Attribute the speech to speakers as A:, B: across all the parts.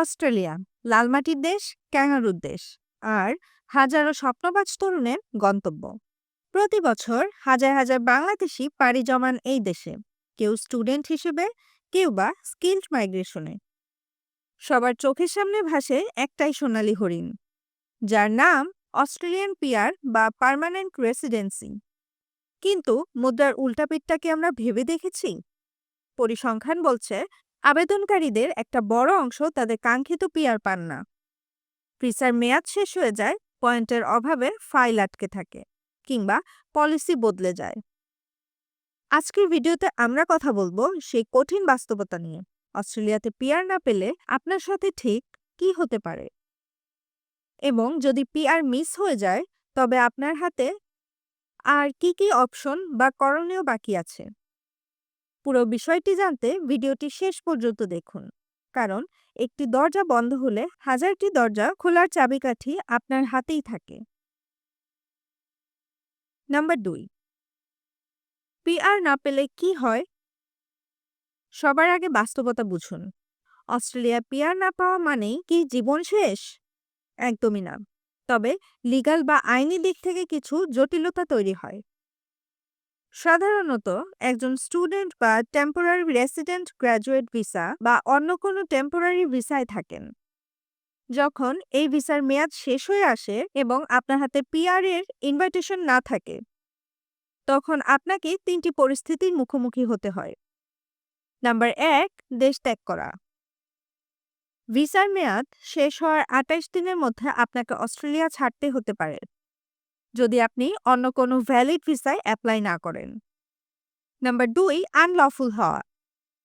A: Australia, লালমাটির দেশ, ক্যাঙ্গারুর দেশ। আর হাজারো স্বপ্নবাজ তরুণের গন্তব্য। প্রতি বছর হাজার হাজার বাংলাদেশি পাড়ি জমান এই দেশে। কেউ স্টুডেন্ট হিসেবে, কেউ বা স্কিল্ড মাইগ্রেশনে। সবার চোখের সামনে ভাসে একটাই সোনালী হরিণ, যার নাম অস্ট্রেলিয়ান পিয়ার বা পার্মানেন্ট রেসিডেন্সি। কিন্তু মুদ্রার উল্টাপিঠটা কি আমরা ভেবে দেখেছি? পরিসংখ্যান বলছে আবেদনকারীদের একটা বড় অংশ তাদের কাঙ্ক্ষিত পিয়ার পান না। ভিসার মেয়াদ শেষ হয়ে যায়, পয়েন্টের অভাবে ফাইল আটকে থাকে কিংবা পলিসি বদলে যায়। আজকের ভিডিওতে আমরা কথা বলব সেই কঠিন বাস্তবতা নিয়ে। অস্ট্রেলিয়াতে পিয়ার না পেলে আপনার সাথে ঠিক কি হতে পারে? এবং যদি পিআর মিস হয়ে যায়, তবে আপনার হাতে আর কি কি অপশন বা করণীয় বাকি আছে? পুরো বিষয়টি জানতে ভিডিওটি শেষ পর্যন্ত দেখুন। কারণ, একটি দরজা বন্ধ হলে হাজারটি দরজা খোলার চাবিকাঠি আপনার হাতেই থাকে। নাম্বার দুই। পিআর না পেলে কি হয়? সবার আগে বাস্তবতা বুঝুন। অস্ট্রেলিয়া পিআর না পাওয়া মানেই কি জীবন শেষ? একদমই না। তবে, লিগাল বা আইনি দিক থেকে কিছু জটিলতা তৈরি হয়। সাধারণত একজন স্টুডেন্ট বা টেম্পোরারি রেসিডেন্ট গ্র্যাজুয়েট ভিসা বা অন্য কোনো টেম্পোরারি ভিসায় থাকেন। যখন এই ভিসার মেয়াদ শেষ হয়ে আসে এবং আপনার হাতে পিআর এর ইনভাইটেশন না থাকে, তখন আপনাকে তিনটি পরিস্থিতির মুখোমুখি হতে হয়। নাম্বার এক, দেশ ত্যাগ করা। ভিসার মেয়াদ শেষ হওয়ার আঠাইশ দিনের মধ্যে আপনাকে অস্ট্রেলিয়া ছাড়তে হতে পারে। যদি আপনি অন্য কোনো ভ্যালিড ভিসায় অ্যাপ্লাই না করেন। নাম্বার দুই আনলফুল হওয়া।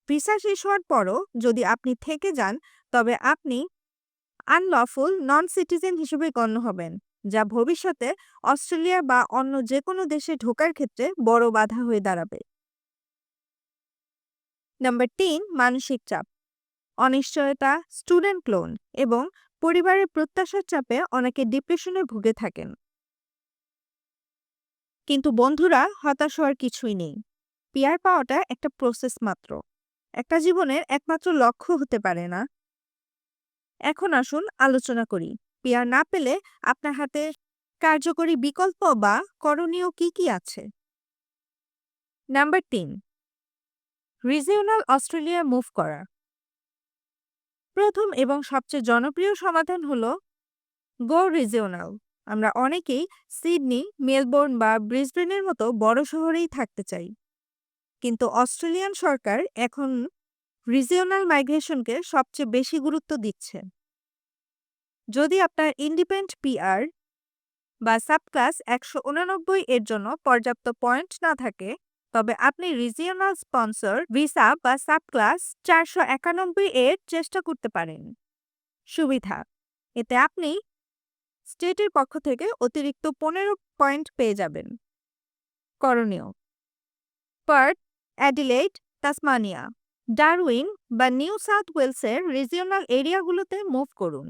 A: ভিসা শেষ হওয়ার পরও যদি আপনি থেকে যান, তবে আপনি আনলফুল নন সিটিজেন হিসেবে গণ্য হবেন, যা ভবিষ্যতে অস্ট্রেলিয়া বা অন্য যে কোনো দেশে ঢোকার ক্ষেত্রে বড় বাধা হয়ে দাঁড়াবে। নাম্বার তিন, মানসিক চাপ। অনিশ্চয়তা স্টুডেন্ট লোন এবং পরিবারের প্রত্যাশার চাপে অনেকে ডিপ্রেশনে ভুগে থাকেন। কিন্তু বন্ধুরা হতাশ হওয়ার কিছুই নেই। পিয়ার পাওয়াটা একটা প্রসেস মাত্র। একটা জীবনের একমাত্র লক্ষ্য হতে পারে না। এখন আসুন আলোচনা করি। পিয়ার না পেলে আপনার হাতে কার্যকরী বিকল্প বা করণীয় কি কি আছে? নাম্বার তিন রিজিওনাল অস্ট্রেলিয়া মুভ করা। প্রথম এবং সবচেয়ে জনপ্রিয় সমাধান হল গো রিজিওনাল আমরা অনেকেই সিডনি, মেলবোর্ন বা ব্রিসবেনের মতো বড় শহরেই থাকতে চাই। কিন্তু অস্ট্রেলিয়ান সরকার এখন রিজিওনাল মাইগ্রেশনকে সবচেয়ে বেশি গুরুত্ব দিচ্ছে। যদি আপনার ইন্ডিপেন্ড পিআর বা সাবক্লাস একশো উনানব্বই এর জন্য পর্যাপ্ত পয়েন্ট না থাকে, তবে আপনি রিজিওনাল স্পন্সর ভিসা বা সাবক্লাস চারশো একানব্বই এর চেষ্টা করতে পারেন। সুবিধা, এতে আপনি স্টেটের পক্ষ থেকে অতিরিক্ত পনেরো পয়েন্ট পেয়ে যাবেন। করণীয়। Perth Adelaide Tasmania. ডারউইন বা নিউ সাউথ ওয়েলসের রিজিওনাল এরিয়াগুলোতে মুভ করুন।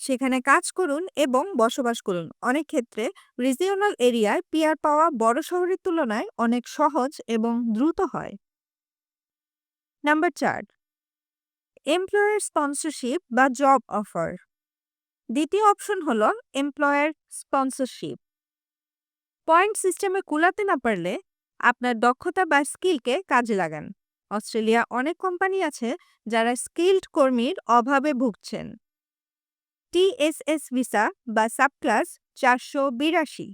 A: সেখানে কাজ করুন এবং বসবাস করুন। অনেক ক্ষেত্রে রিজিওনাল এরিয়ায় পিয়ার পাওয়া বড় শহরের তুলনায় অনেক সহজ এবং দ্রুত হয়। নাম্বার চার, এমপ্লয়ার স্পন্সরশিপ বা জব অফার। দ্বিতীয় অপশন হল এমপ্লয়ার স্পন্সরশিপ পয়েন্ট সিস্টেমে কুলাতে না পারলে আপনার দক্ষতা বা স্কিলকে কাজে লাগান। অস্ট্রেলিয়া অনেক কোম্পানি আছে যারা স্কিল্ড কর্মীর অভাবে ভুগছেন। টিএসএস ভিসা বা সাবক্লাস চারশো বিরাশি।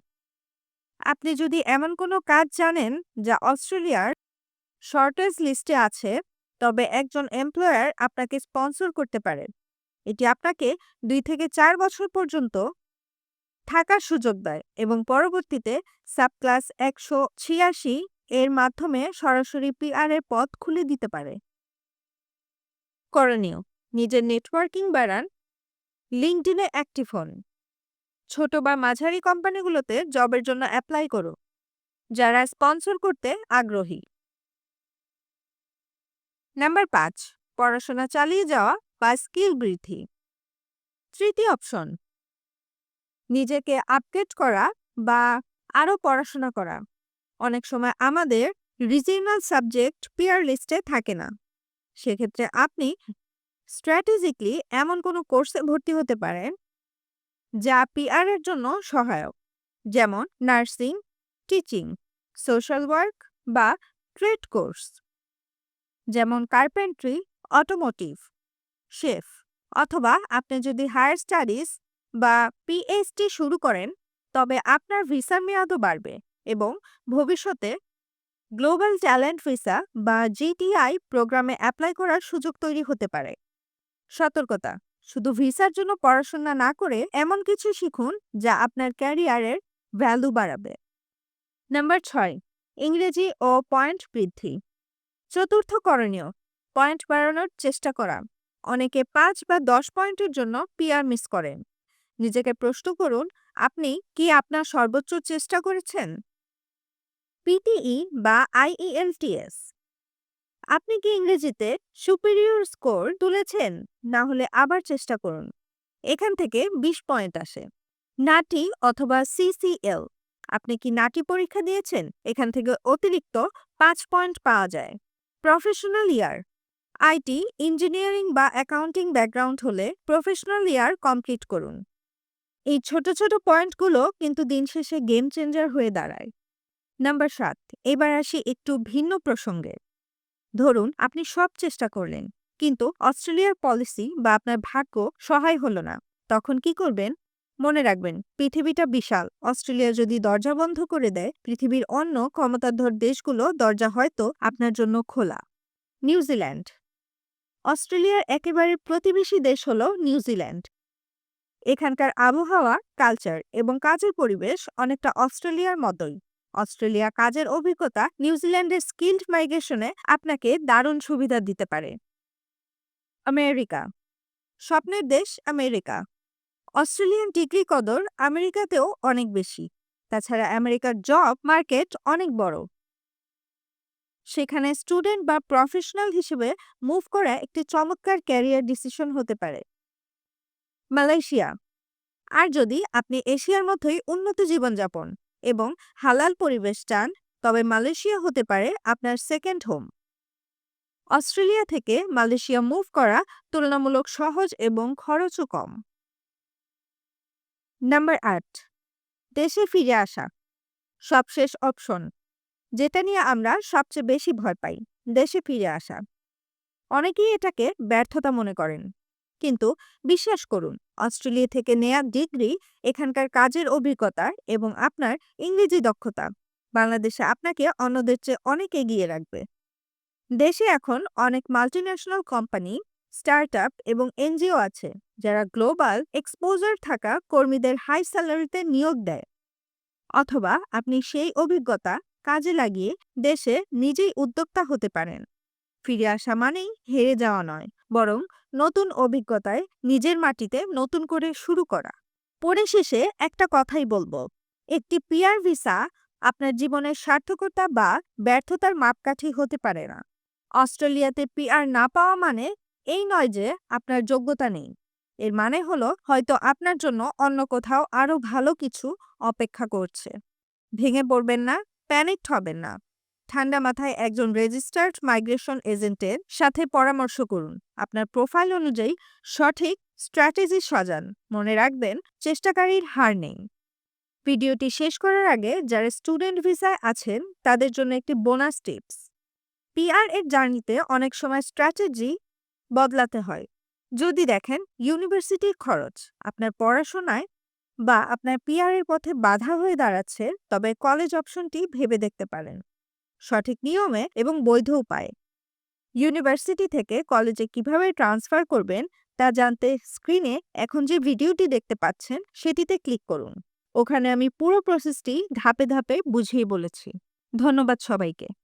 A: আপনি যদি এমন কোনো কাজ জানেন যা অস্ট্রেলিয়ার শর্টেজ লিস্টে আছে, তবে একজন এমপ্লয়ার আপনাকে স্পন্সর করতে পারে। এটি আপনাকে দুই থেকে চার বছর পর্যন্ত থাকার সুযোগ দেয় এবং পরবর্তীতে সাবক্লাস একশো ছিয়াশি এর মাধ্যমে সরাসরি পিআর এর পথ খুলে দিতে পারে। করণীয়, নিজের নেটওয়ার্কিং বাড়ান। লিঙ্কডিনে অ্যাক্টিভ হন। ছোট বা মাঝারি কোম্পানিগুলোতে জবের জন্য অ্যাপ্লাই করো যারা স্পন্সর করতে আগ্রহী। নাম্বার পাঁচ, পড়াশোনা চালিয়ে যাওয়া বা স্কিল বৃদ্ধি। তৃতীয় অপশন। নিজেকে আপডেট করা বা আরও পড়াশোনা করা। অনেক সময় আমাদের রিজিনাল সাবজেক্ট পিয়ার লিস্টে থাকে না। সেক্ষেত্রে আপনি স্ট্র্যাটেজিকলি এমন কোনো কোর্সে ভর্তি হতে পারেন যা পিআর এর জন্য সহায়ক। যেমন নার্সিং, টিচিং, সোশ্যাল ওয়ার্ক বা ট্রেড কোর্স। যেমন কার্পেন্ট্রি, অটোমোটিভ। শেফ অথবা আপনি যদি হায়ার স্টাডিজ বা পিএইচডি শুরু করেন, তবে আপনার ভিসার মেয়াদও বাড়বে এবং ভবিষ্যতে গ্লোবাল ট্যালেন্ট ভিসা বা জিটিআই প্রোগ্রামে অ্যাপ্লাই করার সুযোগ তৈরি হতে পারে। সতর্কতা, শুধু ভিসার জন্য পড়াশোনা না করে এমন কিছু শিখুন যা আপনার ক্যারিয়ারের ভ্যালু বাড়াবে। নাম্বার ছয়, ইংরেজি ও পয়েন্ট বৃদ্ধি। চতুর্থ করণীয়, পয়েন্ট বাড়ানোর চেষ্টা করা। অনেকে পাঁচ বা দশ পয়েন্টের জন্য পিয়ার মিস করেন। নিজেকে প্রশ্ন করুন, আপনি কি আপনার সর্বোচ্চ চেষ্টা করেছেন? পিটিই বা আইইএলটিএস। আপনি কি ইংরেজিতে সুপিরিয়র স্কোর তুলেছেন? না হলে আবার চেষ্টা করুন। এখান থেকে ২০ পয়েন্ট আসে। নাটি অথবা সিসিএল। আপনি কি নাটি পরীক্ষা দিয়েছেন? এখান থেকে অতিরিক্ত পাঁচ পয়েন্ট পাওয়া যায়। Professional year. আইটি, ইঞ্জিনিয়ারিং বা অ্যাকাউন্টিং ব্যাকগ্রাউন্ড হলে প্রফেশনাল ইয়ার কমপ্লিট করুন। এই ছোট ছোট পয়েন্টগুলো কিন্তু দিন শেষে গেম চেঞ্জার হয়ে দাঁড়ায়। নাম্বার সাত, এবার আসি একটু ভিন্ন প্রসঙ্গে। ধরুন, আপনি সব চেষ্টা করলেন, কিন্তু অস্ট্রেলিয়ার পলিসি বা আপনার ভাগ্য সহায় হলো না, তখন কি করবেন? মনে রাখবেন, পৃথিবীটা বিশাল। অস্ট্রেলিয়া যদি দরজা বন্ধ করে দেয়, পৃথিবীর অন্য ক্ষমতাধর দেশগুলো দরজা হয়তো আপনার জন্য খোলা। নিউজিল্যান্ড অস্ট্রেলিয়ার একেবারে প্রতিবেশী দেশ হল নিউজিল্যান্ড এখানকার আবহাওয়া, কালচার এবং কাজের পরিবেশ অনেকটা অস্ট্রেলিয়ার মতোই। অস্ট্রেলিয়া কাজের অভিজ্ঞতা নিউজিল্যান্ডের স্কিল্ড মাইগ্রেশনে আপনাকে দারুণ সুবিধা দিতে পারে। আমেরিকা, স্বপ্নের দেশ আমেরিকা। অস্ট্রেলিয়ান ডিগ্রি কদর আমেরিকাতেও অনেক বেশি। তাছাড়া আমেরিকার জব মার্কেট অনেক বড়। সেখানে স্টুডেন্ট বা প্রফেশনাল হিসেবে মুভ করা একটি চমৎকার ক্যারিয়ার ডিসিশন হতে পারে। মালয়েশিয়া। আর যদি আপনি এশিয়ার মধ্যেই উন্নত জীবনযাপন এবং হালাল পরিবেশ চান, তবে মালয়েশিয়া হতে পারে আপনার সেকেন্ড হোম। অস্ট্রেলিয়া থেকে মালয়েশিয়া মুভ করা তুলনামূলক সহজ এবং খরচও কম। নাম্বার আট। দেশে ফিরে আসা। সবশেষ অপশন। যেটা নিয়ে আমরা সবচেয়ে বেশি ভয় পাই, দেশে ফিরে আসা। অনেকেই এটাকে ব্যর্থতা মনে করেন। কিন্তু বিশ্বাস করুন, অস্ট্রেলিয়া থেকে নেয়া ডিগ্রি এখানকার কাজের অভিজ্ঞতা এবং আপনার ইংরেজি দক্ষতা বাংলাদেশে আপনাকে অন্যদের চেয়ে অনেক এগিয়ে রাখবে। দেশে এখন অনেক মাল্টিন্যাশনাল কোম্পানি স্টার্ট এবং এনজিও আছে, যারা গ্লোবাল এক্সপোজার থাকা কর্মীদের হাই স্যালারিতে নিয়োগ দেয়। অথবা আপনি সেই অভিজ্ঞতা কাজে লাগিয়ে দেশে নিজেই উদ্যোক্তা হতে পারেন। ফিরে আসা মানেই হেরে যাওয়া নয়, বরং নতুন অভিজ্ঞতায় নিজের মাটিতে নতুন করে শুরু করা। পরিশেষে একটা কথাই বলব, একটি পিয়ার ভিসা আপনার জীবনের সার্থকতা বা ব্যর্থতার মাপকাঠি হতে পারে না। অস্ট্রেলিয়াতে পিআর না পাওয়া মানে এই নয় যে আপনার যোগ্যতা নেই। এর মানে হলো হয়তো আপনার জন্য অন্য কোথাও আরও ভালো কিছু অপেক্ষা করছে। ভেঙে পড়বেন না প্যানিকড হবেন না। ঠান্ডা মাথায় একজন রেজিস্টার্ড মাইগ্রেশন এজেন্টের সাথে পরামর্শ করুন। আপনার প্রোফাইল অনুযায়ী সঠিক স্ট্র্যাটেজি সাজান। মনে রাখবেন, চেষ্টাকারীর হার নেই। ভিডিওটি শেষ করার আগে যারা স্টুডেন্ট ভিসায় আছেন, তাদের জন্য একটি বোনাস টিপস পিআর এর জার্নিতে অনেক সময় স্ট্র্যাটেজি বদলাতে হয়। যদি দেখেন ইউনিভার্সিটির খরচ, আপনার পড়াশোনায় বা আপনার পিআর এর পথে বাধা হয়ে দাঁড়াচ্ছে, তবে কলেজ অপশনটি ভেবে দেখতে পারেন। সঠিক নিয়মে এবং বৈধ উপায়ে। ইউনিভার্সিটি থেকে কলেজে কীভাবে ট্রান্সফার করবেন, তা জানতে স্ক্রিনে এখন যে ভিডিওটি দেখতে পাচ্ছেন, সেটিতে ক্লিক করুন। ওখানে আমি পুরো প্রসেসটি ধাপে ধাপে বুঝিয়ে বলেছি। ধন্যবাদ সবাইকে।